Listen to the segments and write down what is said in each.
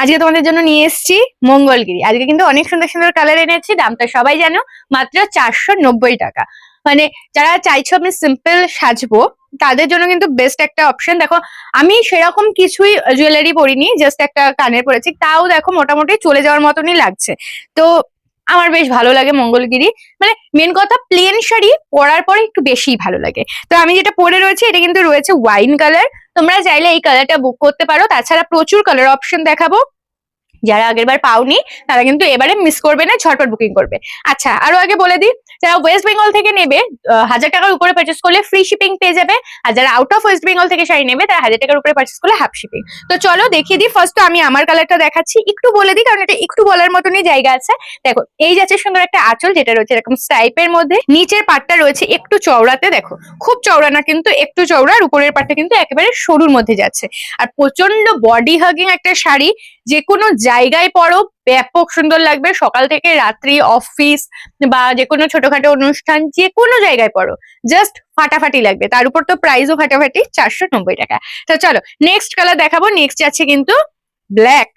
আজকে তোমাদের জন্য নিয়ে এসেছি মঙ্গলগিরি। আজকে কিন্তু অনেক সুন্দর সুন্দর কালার এনেছি, দামটা সবাই জানো, মাত্র চারশো নব্বই টাকা। মানে যারা চাইছো আমি সিম্পল সাজবো, তাদের জন্য কিন্তু বেস্ট একটা অপশন দেখো, আমি সেরকম কিছুই জুয়েলারি পরিনি জাস্ট একটা কানের পরেছি। তাও দেখো, মোটামুটি চলে যাওয়ার মতনই লাগছে। তো আমার বেশ ভালো লাগে মঙ্গলগিরি। মানে মেন কথা প্লেন শাড়ি পরার পরে একটু বেশিই ভালো লাগে। তো আমি যেটা পরে রয়েছে, এটা কিন্তু রয়েছে ওয়াইন কালার তোমরা চাইলে এই কালারটা বুক করতে পারো। তাছাড়া প্রচুর কালার অপশন দেখাবো। যারা আগের বার পাওনি, তারা কিন্তু এবারে মিস করবে না, ঝটপট বুকিং করবে। আচ্ছা আরও আগে বলে দিই, যারা ওয়েস্ট বেঙ্গল থেকে নেবে হাজার টাকার উপরে পার্চেস করলে ফ্রি শিপিং পেয়ে যাবে, আর যারা আউট অফ ওয়েস্ট বেঙ্গল থেকে শাড়ি নেবে, তারা হাজার টাকার উপরে পার্চেস করলে হাফ শিপিং তো চলো দেখিয়ে দিই ফার্স্ট আমি আমার কালারটা দেখাচ্ছি, একটু বলে দিই, কারণ এটা একটু বলার মতনই জায়গা আছে। দেখো, এই যাচ্ছে সুন্দর একটা আঁচল, যেটা রয়েছে এরকম স্টাইপের মধ্যে, নিচের পাটটা রয়েছে একটু চওড়াতে, দেখো, খুব চওড়া না কিন্তু একটু চওড়া, আর উপরের পাটটা কিন্তু একেবারে সরুর মধ্যে যাচ্ছে। আর প্রচণ্ড বডি হাগিং একটা শাড়ি যে কোনো জায়গায় পরো ব্যাপক সুন্দর লাগবে। সকাল থেকে রাত্রি অফিস বা যে কোনো ছোটখাটো অনুষ্ঠান যে কোনো জায়গায় পরো জাস্ট ফাটাফাটি লাগবে। তার উপর তো প্রাইসও ফাটাফাটি, চারশো নব্বই টাকা। তো চলো নেক্সট কালার দেখাবো। নেক্সট যাচ্ছে কিন্তু ব্ল্যাক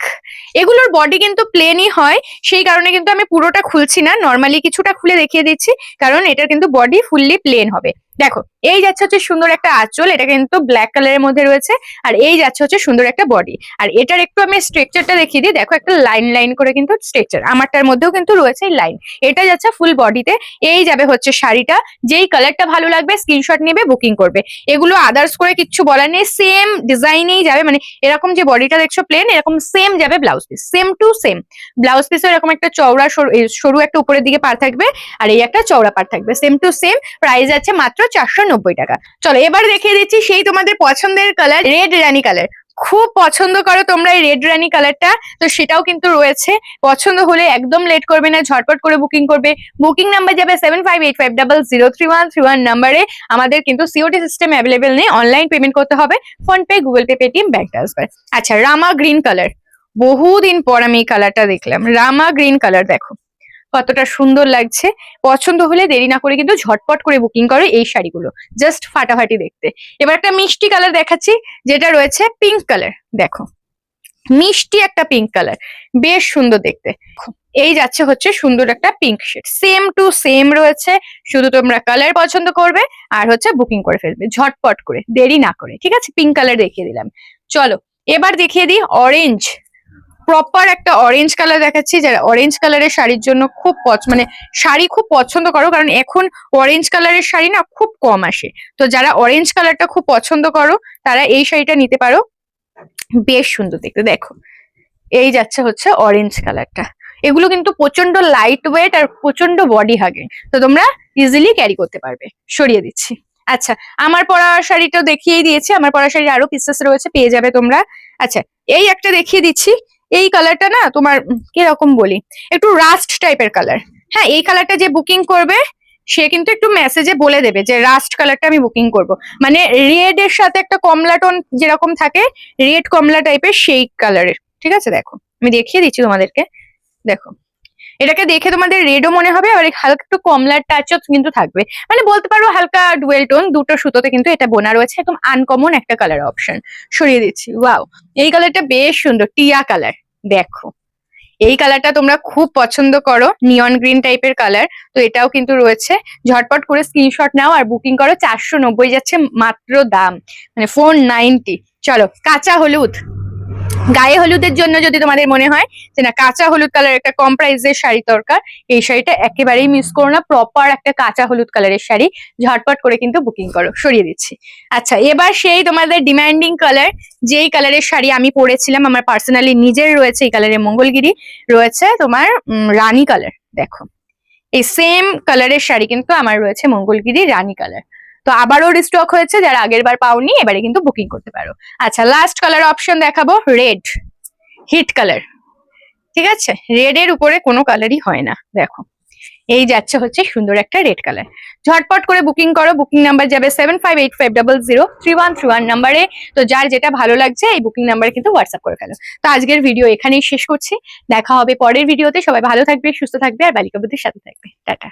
এগুলোর বডি কিন্তু প্লেনই হয়। সেই কারণে কিন্তু আমি পুরোটা খুলছি না। নর্মালি কিছুটা খুলে দেখিয়ে দিচ্ছি। কারণ এটার কিন্তু বডি ফুললি প্লেন হবে। দেখো, এই যাচ্ছে হচ্ছে সুন্দর একটা আঁচল, এটা কিন্তু ব্ল্যাক কালারের মধ্যে রয়েছে, আর এই যাচ্ছে হচ্ছে সুন্দর একটা বডি আর এটার একটু আমি স্ট্রাকচারটা দেখিয়ে দিই, দেখো একটা লাইন লাইন করে কিন্তু স্ট্রাকচার আমারটার মধ্যেও কিন্তু রয়েছে লাইন এটা যাচ্ছে ফুল বডিতে এই যাবে হচ্ছে শাড়িটা, যেই কালারটা ভালো লাগবে স্ক্রিনশট নেবে বুকিং করবে। এগুলো আদার্স করে কিচ্ছু বলার নেই সেম ডিজাইনেই যাবে মানে এরকম যে বডিটা দেখছ প্লেন এরকম সেম যাবে blouse piece same to same blouse পিসে এরকম একটা চওড়া সরু একটা উপরের দিকে পার থাকবে, আর এই একটা চওড়া পার থাকবে সেম টু সেম প্রাইস আছে মাত্র চারশো নব্বই টাকা। চলো, এবার দেখিয়ে দিচ্ছি সেই তোমাদের পছন্দের কালার রেড রানী কালার খুব পছন্দ করো তোমরা এই রেড রানী কালারটা তো সেটাও কিন্তু রয়েছে। পছন্দ হলে একদম লেট করবে না, ঝটপট করে বুকিং করবে। বুকিং নাম্বার যাবে seven five eight five double zero three one three one নাম্বারে আমাদের কিন্তু সিওটি সিস্টেম অ্যাভেলেবেল নেই অনলাইন পেমেন্ট করতে হবে। PhonePe Google Pay Paytm bank transfer আচ্ছা রামা গ্রিন কালার বহুদিন পর আমি এই কালারটা দেখলাম। রামা গ্রিন কালার দেখো। কতটা সুন্দর লাগছে। পছন্দ হলে দেরি না করে কিন্তু ঝটপট করে বুকিং করো এই শাড়িগুলো। জাস্ট ফাটাফাটি দেখতে। এবার একটা মিষ্টি কালার দেখাচ্ছি, যেটা রয়েছে পিঙ্ক কালার দেখো, মিষ্টি একটা পিঙ্ক কালার বেশ সুন্দর দেখতে। এই যাচ্ছে হচ্ছে সুন্দর একটা pink shade same to same রয়েছে, শুধু তোমরা কালার পছন্দ করবে আর হচ্ছে বুকিং করে ফেলবে। ঝটপট করে, দেরি না করে। ঠিক আছে? পিঙ্ক কালার দেখিয়ে দিলাম। চলো, এবার দেখিয়ে দিই অরেঞ্জ প্রপার একটা অরেঞ্জ কালার দেখাচ্ছি, যারা অরেঞ্জ কালারের শাড়ির জন্য খুব মানে শাড়ি খুব পছন্দ করো, কারণ এখন অরেঞ্জ কালারের শাড়ি না খুব কম আসে। তো যারা অরেঞ্জ কালারটা খুব পছন্দ করো, তারা এই শাড়িটা নিতে পারো। বেশ সুন্দর দেখতে, দেখো। এই যাচ্ছে হচ্ছে অরেঞ্জ কালারটা এগুলো কিন্তু প্রচণ্ড লাইট ওয়েট আর প্রচণ্ড বডি হাগে তো তোমরা ইজিলি ক্যারি করতে পারবে। সরিয়ে দিচ্ছি। আচ্ছা আমার পরা শাড়িটা দেখিয়েই দিয়েছি। আমার পরা শাড়ির আরও পিসেস রয়েছে, পেয়ে যাবে তোমরা। আচ্ছা এই একটা দেখিয়ে দিচ্ছি। এই কালারটা না তোমার কীরকম বলি? একটু রাস্ট টাইপের কালার হ্যাঁ এই কালারটা যে বুকিং করবে, সে কিন্তু একটু মেসেজে বলে দেবে যে রাস্ট কালারটা আমি বুকিং করব। মানে রেড এর সাথে একটা কমলা টোন যেরকম থাকে রেড কমলা টাইপের সেই কালারের ঠিক আছে, দেখো। আমি দেখিয়ে দিচ্ছি তোমাদেরকে। দেখো। এটাকে দেখে তোমাদের রেডও মনে হবে, আর হালকা একটু কমলার টাচও কিন্তু থাকবে। মানে বলতে পারো হালকা ডুয়েল টোন দুটো সুতোতে কিন্তু এটা বোনা রয়েছে, একদম আনকমন একটা কালার অপশন সরিয়ে দিচ্ছি ওয়াও এই কালারটা বেশ সুন্দর, টিয়া কালার দেখো। এই কালারটা তোমরা খুব পছন্দ করো নিয়ন গ্রিন টাইপের কালার তো এটাও কিন্তু রয়েছে। ঝটপট করে স্ক্রিনশট নাও আর বুকিং করো, চারশো নব্বই যাচ্ছে মাত্র দাম মানে ফোর নাইনটি চলো, কাঁচা হলুদ। গায়ে হলুদের জন্য যদি তোমাদের মনে হয় যে না, কাঁচা হলুদ কালার একটা কম প্রাইসের শাড়ি দরকার, এই শাড়িটা একেবারেই মিস করো না। প্রপার একটা কাঁচা হলুদ কালারের শাড়ি ঝটপট করে কিন্তু বুকিং করো। সরিয়ে দিচ্ছি। আচ্ছা এবার সেই তোমাদের ডিমান্ডিং কালার যেই কালারের শাড়ি আমি পরেছিলাম, আমার পার্সোনালি নিজের রয়েছে এই কালারের মঙ্গলগিরি, রয়েছে তোমার রানী কালার দেখো। এই সেম কালারের শাড়ি কিন্তু আমার রয়েছে মঙ্গলগিরি রানী কালার তো আবারও রিস্টক হয়েছে, যারা আগের বার পাওনি, এবারে কিন্তু বুকিং করতে পারো। আচ্ছা লাস্ট কালার অপশন দেখাবো রেড হিট কালার ঠিক আছে? রেড এর উপরে কোনো কালারই হয় না, দেখো। এই যাচ্ছে হচ্ছে সুন্দর একটা রেড কালার ঝটপট করে বুকিং করো বুকিং নাম্বার যাবে seven five eight five double zero three one three one নাম্বারে তো যার যেটা ভালো লাগছে, এই বুকিং নাম্বারে কিন্তু হোয়াটসঅ্যাপ করে ফেলো। তো আজকের ভিডিও এখানেই শেষ করছি। দেখা হবে পরের ভিডিওতে সবাই ভালো থাকবে, সুস্থ থাকবে, আর বালিকা বুদ্ধির সাথে থাকবে। টাটা।